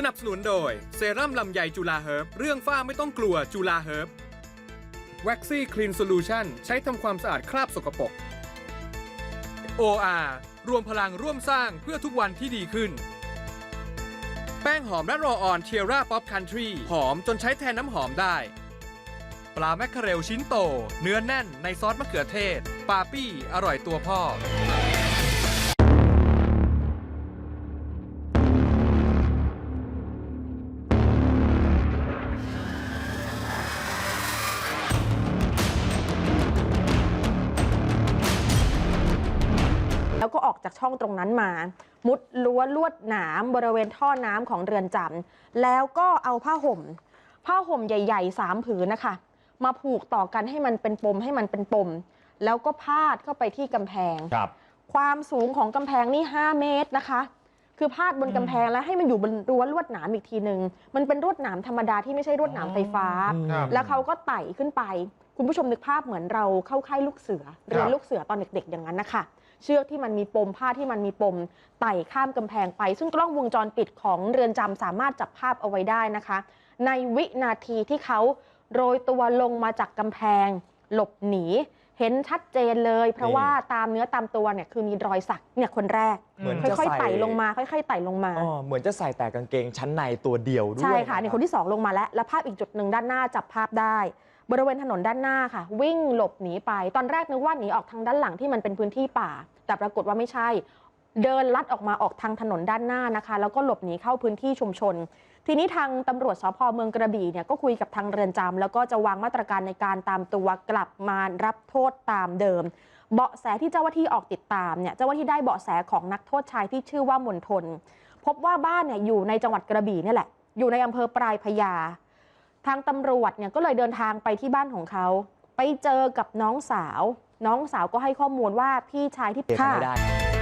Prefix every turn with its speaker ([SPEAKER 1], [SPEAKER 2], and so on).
[SPEAKER 1] สนับสนุนโดยเซรั่มลำไยจุฬาเฮิร์บเรื่องฝ้าไม่ต้องกลัวจุฬาเฮิร์บวัคซี่คลีนโซลูชันใช้ทำความสะอาดคราบสกปรก OR รวมพลังร่วมสร้างเพื่อทุกวันที่ดีขึ้น แป้งหอมและรอออนเทียร่าป๊อปคันทรีหอมจนใช้แทนน้ำหอมได้ ปลาแมคเคอเรลชิ้นโต เนื้อแน่นในซอสมะเขือเทศ ปาปี้ อร่อยตัวพ่อ
[SPEAKER 2] แล้วก็ออกจากช่องตรงนั้นมา มุดรั้วลวดหนามบริเวณท่อน้ำของเรือนจำแล้วก็เอาผ้าห่ม ผ้าห่มใหญ่ๆสามผืนนะคะ มาผูกต่อกันให้มันเป็นปมให้มันเป็นปม แล้วก็พาดเข้าไปที่กำแพง
[SPEAKER 3] ครับ
[SPEAKER 2] ความสูงของกำแพงนี่ 5 เมตรนะคะคือพาดบนกำแพงแล้วให้มันอยู่บนรั้วลวดหนามอีกทีหนึ่งมันเป็นลวดหนามธรรมดาที่ไม่ใช่ลวดหนามไฟฟ้า
[SPEAKER 3] ครับ
[SPEAKER 2] แล้วเขาก็ไต่ขึ้นไป คุณผู้ชมนึกภาพเหมือนเราเข้าค่ายลูกเสือเรียนลูกเสือตอนเด็กๆอย่างนั้นนะคะ เชือกที่มันมีปมผ้าที่มันมีปมไต่ข้ามกำแพงไป ซึ่งกล้องวงจรปิดของเรือนจำสามารถจับภาพเอาไว้ได้นะคะ ในวินาทีที่เขาโรยตัวลงมาจากกำแพง หลบหนี เห็นชัดเจนเลย เพราะ
[SPEAKER 3] นี่
[SPEAKER 2] ว่าตามเนื้อตามตัวเนี่ยคือมีรอยสักเนี่ยคนแรก
[SPEAKER 3] เหมือน
[SPEAKER 2] ค่
[SPEAKER 3] จะ
[SPEAKER 2] อยๆ
[SPEAKER 3] ใส่
[SPEAKER 2] ไต่ลงมาค่อยๆไต่ลงมา
[SPEAKER 3] อ๋อเหมือนจะใส่แต่กางเกงชั้นในตัวเดียวด้วย
[SPEAKER 2] ใช่ค่ะ
[SPEAKER 3] รับ
[SPEAKER 2] นี่คนที่2ลงมาแล้ว แล้วภาพอีกจุดหนึ่งด้านหน้าจับภาพได้ บริเวณถนนด้านหน้าค่ะ วิ่งหลบหนีไป ตอนแรกนึกว่าหนีออกทางด้านหลังที่มันเป็นพื้นที่ป่า แต่ปรากฏว่าไม่ใช่ เดินลัดออกมาออกทางถนนด้านหน้านะคะ แล้วก็หลบหนีเข้าพื้นที่ชุมชน ทีนี้ทางตำรวจสพเมืองกระบี่เนี่ยก็คุยกับทางเรือนจำแล้วก็จะวางมาตรการในการตามตัวกลับมารับโทษตามเดิมเบาะแสที่เจ้าหน้าที่ออกติดตามเนี่ยเจ้าหน้าที่ได้เบาะแสของนักโทษชายที่ชื่อว่ามนทน พบว่าบ้านเนี่ยอยู่ในจังหวัดกระบี่เนี่ยแหละ อยู่ในอำเภอปลายพญา ทางตำรวจเนี่ยก็เลยเดินทางไปที่บ้านของเขา ไปเจอกับน้องสาว น้องสาวก็ให้ข้อมูลว่าพี่ชายที่ฆ่า
[SPEAKER 3] ไม่ได้